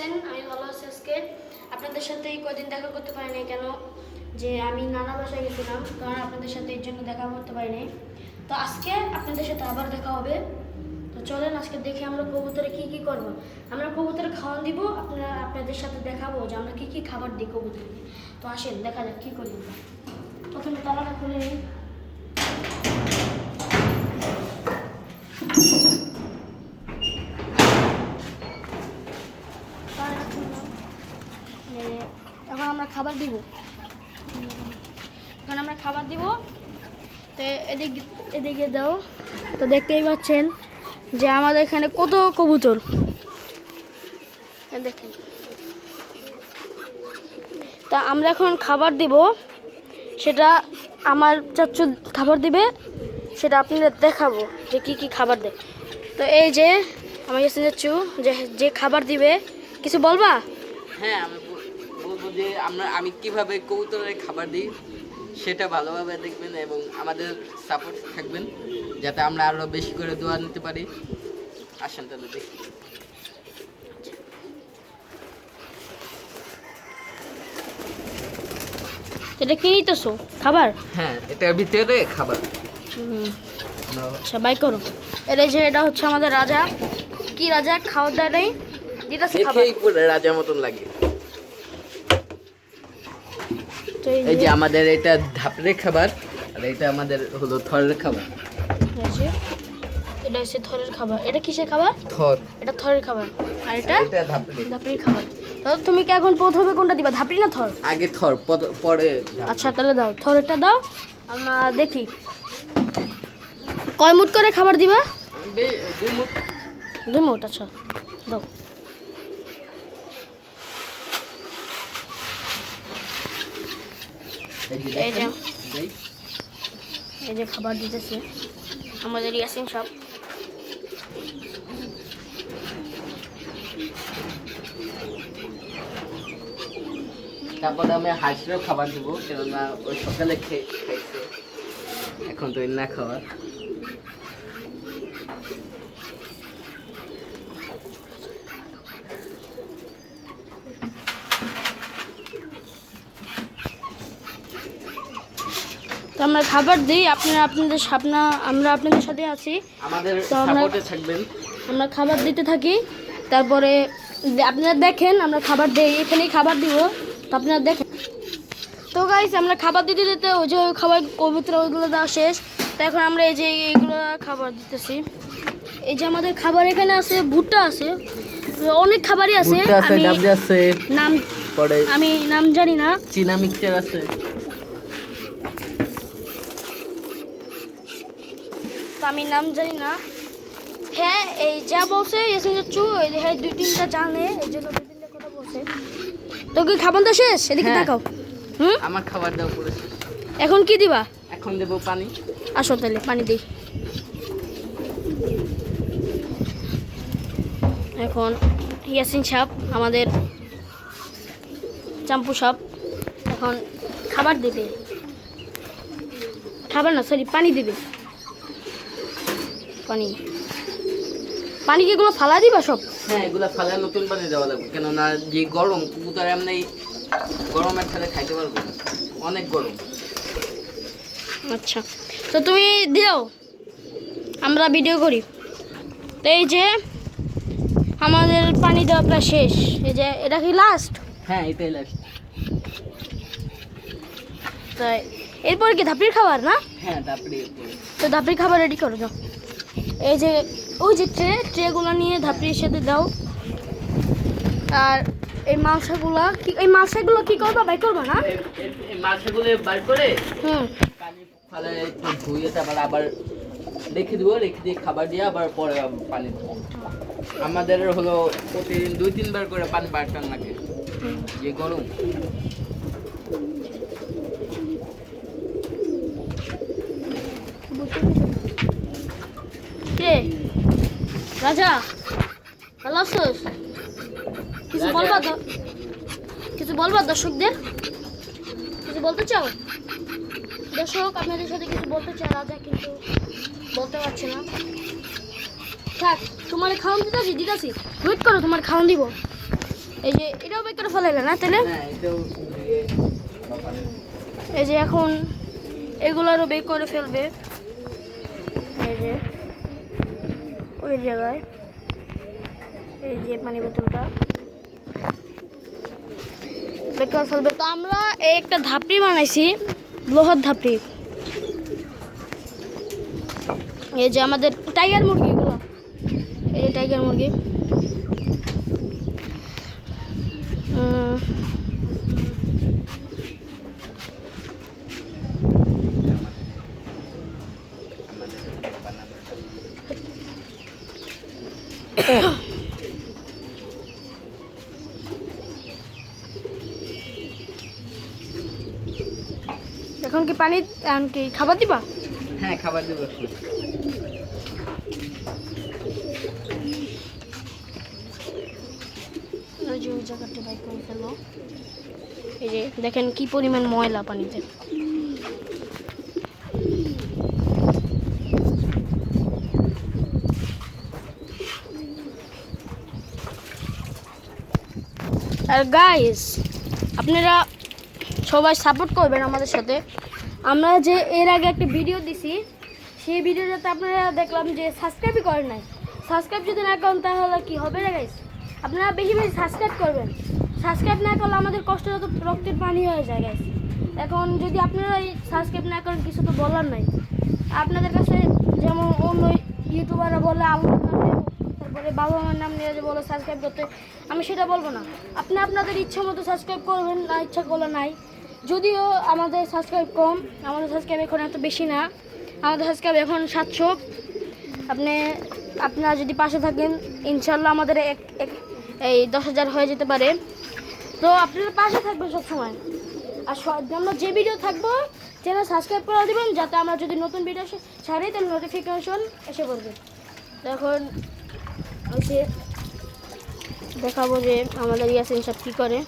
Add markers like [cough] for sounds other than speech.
আছেন? আমি ভালো আছি আজকে। আপনাদের সাথে এই কদিন দেখা করতে পারিনি কেন? যে আমি নানা বাসায় গেছিলাম, কারণ আপনাদের সাথে এর জন্য দেখা করতে পারিনি তো আজকে আপনাদের সাথে আবার দেখা হবে। তো চলেন আজকে দেখে আমরা কবুতরে কি কি করব। আমরা কবুতরে খাওয়ান দিব, আপনারা আপনাদের সাথে দেখাবো যে আমরা কি কি খাবার দিই কবুতরকে। তো আসেন, দেখা যাক কি করি। প্রথমে তালাটা খুলে নিই তালাটা খুললাম। এ, এখন আমরা খাবার দিব। এখন আমরা খাবার দিব। তো এদিকে এদিকে দাও। তো দেখতেই পাচ্ছেন যে আমাদের এখানে কত কবুতর। দেখেন। তা আমরা এখন খাবার দিব। সেটা আমার চাচ্চু খাবার দিবে। সেটা আপনাদের দেখাবো যে কি কি খাবার দেয়। তো এই যে, আমার কাছে চাচ্ছু যে যে খাবার দিবে, কিছু বলবা? হ্যাঁ আমি যে আমরা আমি কীভাবে কবুতরের খাবার দিই সেটা ভালোভাবে দেখবেন এবং আমাদের সাপোর্ট থাকবেন যাতে আমরা আরও বেশি করে দোয়া নিতে পারি। আসেন তাহলে দেখি। এটা কি নিতেছো? খাবার? হ্যাঁ এটার ভিতরে খাবার। আমরা- আচ্ছা করো। এটা যে এটা হচ্ছে আমাদের রাজা। কি রাজা? খাওয়ার দাওয়া নেই খাবার। রাজার মতন লাগে তো এই যে যে আমাদের এটা ধাপড়ে খাবার আর এটা আমাদের হলো থরের খাবার। এটা হচ্ছে থরের খাবার। এটা কিসের খাবার? থর। এটা থরের খাবার। আর এটা? এটা ধাপড়ে ধাপড়ির খাবার। তাহলে তুমি কি এখন প্রথমে কোনটা দিবা ধাপড়ি না থর? আগে থর পরে আচ্ছা তাহলে দাও থরেরটা দাও। আমরা দেখি। কয় মুট করে খাবার দিবা? দুই মুঠ। দুই মুট আচ্ছা দাও। এই যে। খাবার দিতেছে। আমাদের ইয়াসিন সব। তারপরে আমি হাঁসেরও খাবার দেবো, কেননা ওই সকালে খেয়ে খাইছে। এখন তো না খাওয়ার। তো আমরা খাবার দিই আপনারা আপনাদের সাপনা আমরা আপনাদের সাথে আছি। আমাদের তো আমরা- সাপোর্টে থাকবেন। আমরা খাবার দিতে থাকি তারপরে আপনারা দেখেন আমরা খাবার দিই এখানেই খাবার দিব। তো আপনারা দেখেন। তো গাইস আমরা খাবার দিতে দিতে ওই যে খাবার কবিত্র ওইগুলো দেওয়া শেষ। তো এখন আমরা এই যে এইগুলো খাবার দিতেছি। এই যে আমাদের খাবার এখানে আছে ভুট্টা আছে। অনেক খাবারই আছে। আমি নাম আমি নাম জানি না। চীনা মিক্সচার আছে। আমি নাম জানি না। হ্যাঁ এই যা বলছে এসে যাচ্ছু হ্যাঁ দুই তিনটা জানে এই জন্য দুই তিনটা কথা বলছে। তো কি খাবারটা শেষ? এদিকে হ্যাঁ। দেখাও হুম? আমার খাবার দাও পড়েছে এখন কি দিবা? এখন দেবো পানি। আসো তাহলে পানি দিই। এখন ইয়াসিন সাপ আমাদের চাম্পু সাপ এখন খাবার দেবে। খাবার না সরি পানি দেবে। পানি। পানি কি এগুলো ফালা দিবা সব? হ্যাঁ এগুলো ফালা নতুন পানি দেওয়া লাগবে। কেননা যে গরম কবুতর এমনি গরমের ঠেলে খাইতে পারব অনেক গরম। আচ্ছা। তো তুমি দিও। আমরা ভিডিও করি। তো এই যে আমাদের পানি দেওয়া প্রায় শেষ। এই যে এটা কি লাস্ট হ্যাঁ এটাই লাগছে তাই এরপর কি ধাপড়ির খাবার না? হ্যাঁ এরপরে। তো ধাপড়ির খাবার রেডি করো যাও। এই যে ওই যে ট্রে ট্রেগুলো নিয়ে ধাপড়ির সাথে দাও। আর এই মাংসগুলা কি এই মাংসগুলো কি করবা? বাই করবা না? এই- মাছগুলো বার করে হুম। পানি ফালে একটু ধুয়ে তারপর আবার রেখে দেবো রেখে দিয়ে খাবার দিয়ে আবার পরে পানি দেবো। আমাদের হলো প্রতিদিন দুই তিনবার করে পানি বাড়তাম লাগে। যে গরম কে রাজা ভালো আছোস? কিছু। বলবা দ- কিছু বলবা দর্শকদের? কিছু বলতে চাও? দর্শক আপনাদের সাথে কিছু বলতে চায় রাজা কিন্তু বলতে পারছে না। থাক তোমার খাওয়ান দিতেছি দিতেছি। ওয়েট করো তোমার খাওয়ান দিব। এই যে এটাও বের করে ফেলাইলে না তাহলে হ্যাঁ এই যে এখন এগুলোরও বের করে ফেলবে এই যে ওই জায়গায়। এই যে পানি বোতলটা। বের করে ফেলবে তো আমরা এই একটা ধাপড়ি বানাইছি, লোহার ধাপড়ি। এই যে আমাদের টাইগার মুরগিগুলো। এই যে টাইগার মুরগি। [coughs] এখন কি পানি কি খাবার দিবা? হ্যাঁ খাবার দেবো। জায়গাটা বাইক করে ফেলব এই যে দেখেন কি পরিমাণ ময়লা পানিতে। আর গাইস আপনারা সবাই সাপোর্ট করবেন আমাদের সাথে। আমরা যে এর আগে একটা ভিডিও দিছি, সেই ভিডিওটাতে আপনারা দেখলাম যে সাবস্ক্রাইবই করেন নাই। সাবস্ক্রাইব যদি না করেন তাহলে কি হবে না গাইস আপনারা বেশি বেশি সাবস্ক্রাইব করবেন। সাবস্ক্রাইব না করলে আমাদের কষ্ট যত রক্তের পানি হয়ে যায় গাইস এখন যদি আপনারা সাবস্ক্রাইব না করেন, কিছু তো বলার নাই। আপনাদের কাছে যেমন অন্য ইউটিউবাররা বলে আল্লাহর তারপরে বাবা মার নাম নিয়ে বলে সাবস্ক্রাইব করতে, আমি সেটা বলব না। আপনি আপনাদের ইচ্ছা মতো সাবস্ক্রাইব করবেন, না ইচ্ছা করলে নাই। যদিও আমাদের সাবস্ক্রাইব কম, আমাদের সাবস্ক্রাইব এখন এত বেশি না। আমাদের সাবস্ক্রাইব এখন সাতশো। আপনি, আপনারা যদি পাশে থাকেন ইনশাল্লাহ আমাদের এক এক, এই দশ হাজার হয়ে যেতে পারে। তো আপনারা পাশে থাকবেন সবসময়। আর আমরা যে ভিডিও থাকব চ্যানেল সাবস্ক্রাইব করে দেবেন, যাতে আমরা যদি নতুন ভিডিও ছাড়ি তাহলে নোটিফিকেশন এসে পড়বে। তখন দেখাবো যে আমাদের ইয়াসিন সব কী করে।